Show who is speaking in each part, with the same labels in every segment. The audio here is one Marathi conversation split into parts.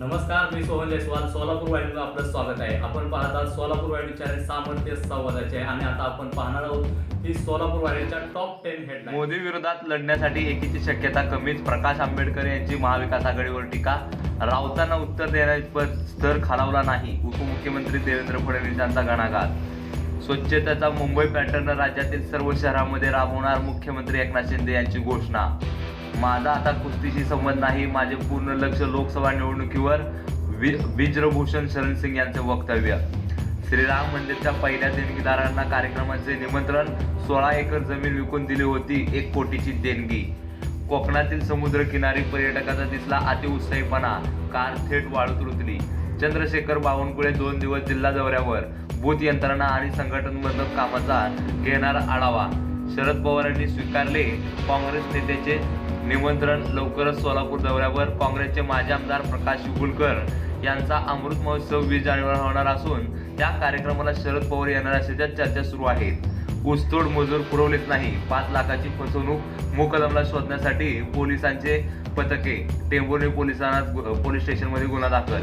Speaker 1: नमस्कार मी सोहन जयस्वाल सोलापूर वाहिनीला आपलं स्वागत आहे. आपण पाहत आहात सोलापूर वाहिनी सामर्थ्य संवादाचे आहे. आणि आता आपण पाहणार आहोत की सोलापूर वाहिनीच्या टॉप टेन हेडलाईन
Speaker 2: मोदी विरोधात लढण्यासाठी एकीची शक्यता कमीच. प्रकाश आंबेडकर यांची महाविकास आघाडीवर टीका. राऊतांना उत्तर देण्याचा स्तर खालावला नाही. उपमुख्यमंत्री देवेंद्र फडणवीस यांचा घणाघात स्वच्छतेचा मुंबई पॅटर्न राज्यातील सर्व शहरांमध्ये राबवणार मुख्यमंत्री एकनाथ शिंदे यांची घोषणा. माझा आता कुस्तीशी संबंध नाही माझे पूर्ण लक्ष लोकसभा निवडणुकीवर वि विज्रभूषण शरण सिंग यांचे वक्तव्य. श्रीराम मंदिरच्या पहिल्या देणगीदारांना कार्यक्रमाचे निमंत्रण सोळा एकर जमीन विकून दिली होती एक कोटीची देणगी. कोकणातील समुद्रकिनारी पर्यटकाचा दिसला अतिउत्साहीपणा कार थेट वाळूत रुतली. चंद्रशेखर बावनकुळे दोन दिवस जिल्हा दौऱ्यावर बूथ यंत्रणा आणि संघटनबद्ध कामाचा घेणार आढावा. शरद पवारांनी स्वीकारले. काँग्रेस नेत्याचे निमंत्रण लवकरच सोलापूर दौऱ्यावर. काँग्रेसचे माजी आमदार प्रकाश शिकुलकर यांचा अमृत महोत्सव वीस जानेवारी होणार असून त्या कार्यक्रमाला शरद पवार येणार असल्याच्या चर्चा सुरू आहेत ऊसतोड मजूर पुरवलेच नाही. पाच लाखाची फसवणूक मुकदमला शोधण्यासाठी पोलिसांचे पथके. टेंभुर्णी पोलिसांना पोलीस स्टेशनमध्ये गुन्हा दाखल.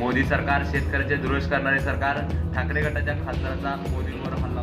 Speaker 2: मोदी सरकार शेतकऱ्याचे दुरुस्त करणारे सरकार ठाकरे गटाच्या खासदाराचा मोदींवर हल्ला